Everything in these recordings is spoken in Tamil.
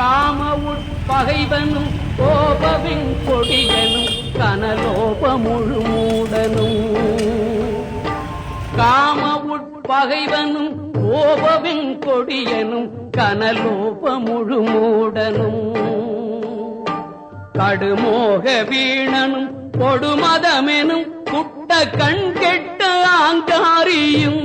காம உட்பகைவனும் கோபவின் கொடியனும் கனலோப முழுமூடனும் காம உட்பகைவனும் கோபவின் கொடியனும் கனலோப முழுமூடனும் கடுமோக வீணனும் கொடுமதமெனும் குட்ட கண் கெட்ட ஆங்காரியும்.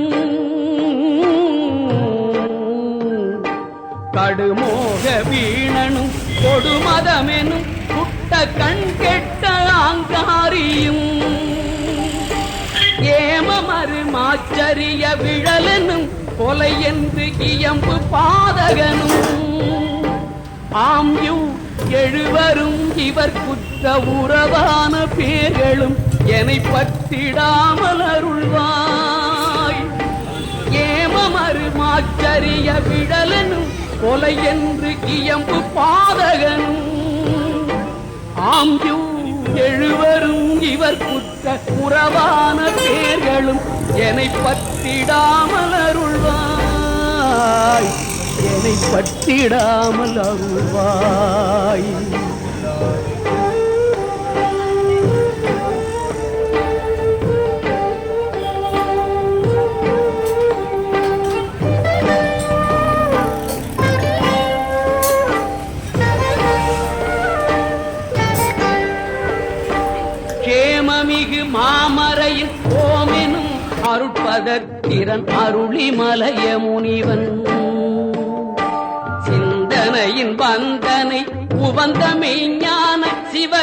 கடுமோக வீணனும் கொடுமதமெனும் குட்ட கண் கெட்ட ஆங்காரியும் ஏமமறு மாச்சரிய விழலனும் கொலை என்று இயம்பு பாதகனும். ஆம்யூ எழுவரும் இவர் குற்ற உறவான பேர்களும் என்னை பற்றிடாமல் அருள்வாய். ஏமமறு மாச்சரிய விழலனும் கொலை என்று இயம்பு பாதகன் ஆம்பியூ எழுவரும் இவர் குற்ற உறவான பேர்களும் என்னை பற்றிடாமல் அருள்வாய். என்னை பற்றிடாமல் அருள்வாய். கேமமிகு மாமரையின் ஓமெனும் அருட்பதத்திறன் அருளிமலைய முனிவன். சிந்தனையின் வந்தனை உவந்த மெய்ஞான சிவ